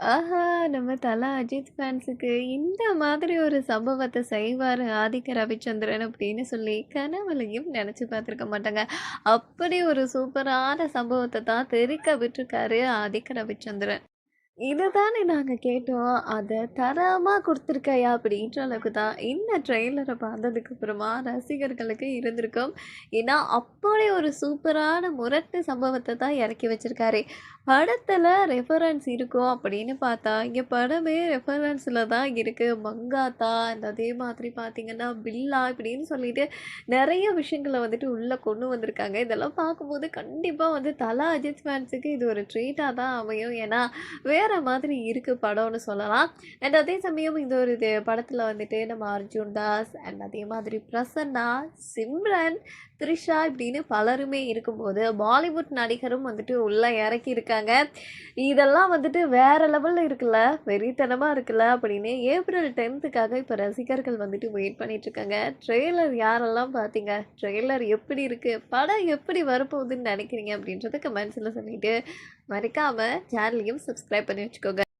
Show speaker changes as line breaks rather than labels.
ஆஹா! நம்ம தல அஜித் ஃபேன்ஸுக்கு இந்த மாதிரி ஒரு சம்பவத்த செய்வாரு ஆதிக்க ரவிச்சந்திரன் அப்படின்னு சொல்லி கனவுலயும் நினச்சி பார்த்துருக்க மாட்டாங்க. அப்படி ஒரு சூப்பரான சம்பவத்த தான் தெறிக்க விட்டுருக்காரு ஆதிக்க ரவிச்சந்திரன். இதுதானே நாங்கள் கேட்டோம். அதை தரமாக கொடுத்துருக்கையா அப்படின்ற அளவுக்கு தான் இந்த ட்ரெய்லரை பார்த்ததுக்கு அப்புறமா ரசிகர்களுக்கு இருந்திருக்கும். ஏன்னா, அப்படி ஒரு சூப்பரான முரட்டு சம்பவத்தை தான் இறக்கி வச்சுருக்காரு படத்தில் ரெஃபரன்ஸ் இருக்கும் அப்படின்னு பார்த்தா, இங்கே படமே ரெஃபரன்ஸில் தான் இருக்குது மங்காத்தா, அந்த அதே மாதிரி பார்த்தீங்கன்னா, பில்லா இப்படின்னு சொல்லிட்டு நிறைய விஷயங்கள வந்துட்டு உள்ளே கொண்டு வந்திருக்காங்க. இதெல்லாம் பார்க்கும்போது கண்டிப்பாக வந்து தலா அஜித் ஃபேன்ஸுக்கு இது ஒரு ட்ரீட்டாக தான் அமையும். ஏன்னா, வேறு மாதிரி இருக்கு படம்னு சொல்லலாம். அண்ட் அதே சமயம் இந்த ஒரு இது படத்தில் வந்துட்டு நம்ம அர்ஜுன் தாஸ் அண்ட் அதே மாதிரி பிரசன்னா, சிம்ரன், த்ரிஷா இப்படின்னு பலருமே இருக்கும்போது, பாலிவுட் நடிகரும் வந்துட்டு உள்ள இறக்கியிருக்காங்க இதெல்லாம் வந்துட்டு வேற லெவலில் இருக்குல்ல, வெறித்தனமா இருக்குல்ல அப்படின்னு ஏப்ரல் டென்த்துக்காக இப்போ ரசிகர்கள் வந்துட்டு வெயிட் பண்ணிகிட்ருக்காங்க ட்ரெய்லர் யாரெல்லாம் பார்த்தீங்க? ட்ரெய்லர் எப்படி இருக்கு? படம் எப்படி வரப்போகுதுன்னு நினைக்கிறீங்க அப்படின்றத கமெண்ட்ஸில் சொல்லிட்டு, மறக்காம சேனலையும் சப்ஸ்கிரைப் பண்ணி చేసుకొని ఉంచుకోగలరు